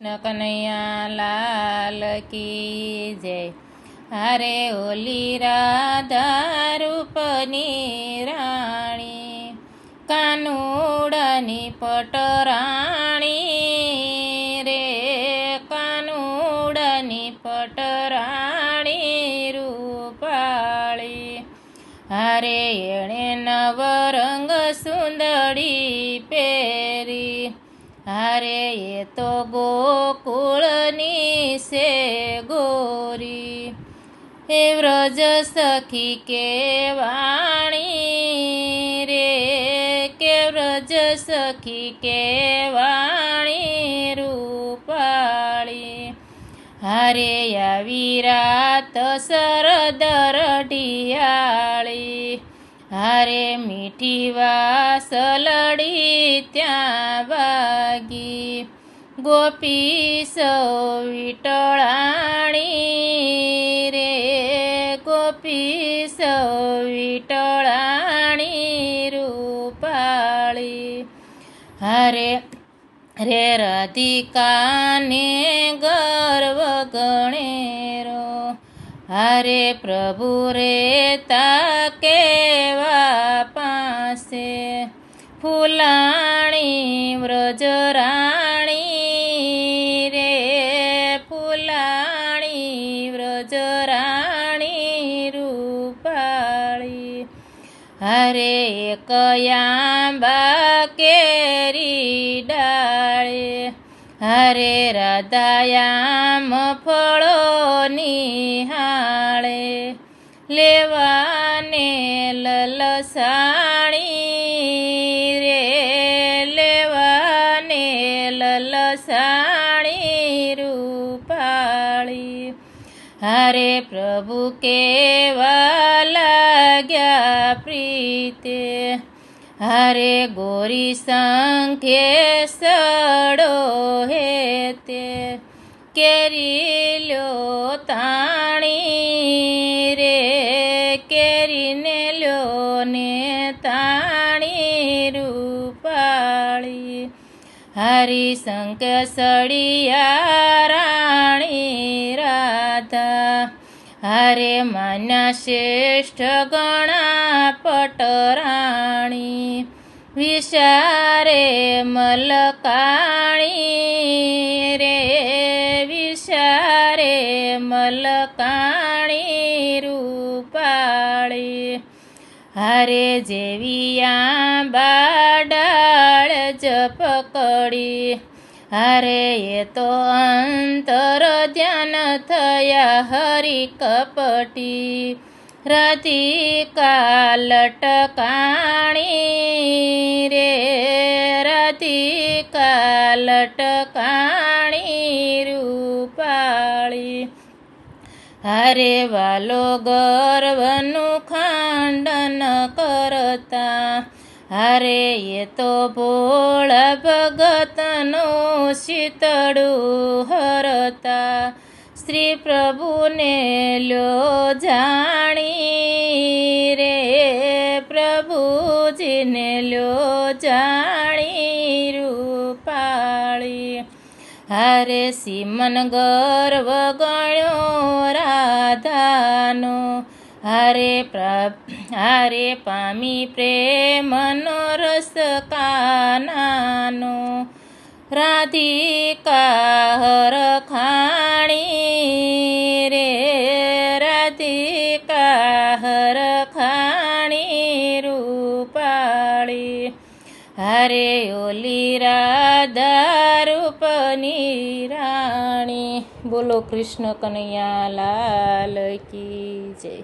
કનૈયા લાલ કી જય. હરે ઓલી રાધા રાણી કાનુડની પટરાણી રે કાનુડની પટરાણી રૂપાળી. હરે એણે નવરંગ સુંદરી પહેરી. હારે એ તો ગોકુળની સે ગોરી. હે વ્રજ સખી કે વાણી રે, કે વ્રજ સખી કે વાણી રૂપાળી. હારે આવી રાત સરદર ઢિયાળી હારે મીઠી વાસલડી ત્યાં વાગી. ગોપી સૌ વિટળાણી રે. ગોપી સૌ વિટળાણી રૂપાળી. હરે રે રાધિકાને ગર્વ ગણેરો. હરે પ્રભુ રે તા ફૂલાણી વ્રજરાણી રે, ફૂલાણી વ્રજરાણી રૂપાળી. હરે કયાંબા કેરી ડાળે, હરે રાધાયામ ફળો નિહાળે, લેવાને લલસાણી હરે પ્રભુ કેવા લાગ્યા પ્રીતે હરે ગોરી સંખે સડો હે તે કેરી હરી શંક સળિયા રાણી રાધા. હરે મન શ્રેષ્ઠ ગણા પટરાણી વિચારે મલકાણી હરે જેવી આંબા જ પકડી કડી હરે એ તો અંતર ધ્યાન થયા હરી કપટી. રાધિકા લટકાણી રે રાધિકા લટકાણી રૂપાળી. હરે વાલો ગર્વનું ખાંડન કરતા. હારે એ તો ભોળા ભગતનો શીતળું હરતા. શ્રી પ્રભુને લ્યો જાણી રે, પ્રભુજીને લ્યો જાણી રૂપાળી હરે સિમન ગર્વ ગણ્યો રાધાનો. હરે હારે પામી પ્રેમનો રસ કાનાનો. રાધિકા હર ખાણી રે, રાધિકા હર હરે ઓલી રાધા રૂપની રાણી બોલો કૃષ્ણ કનૈયા લાલ કી જય.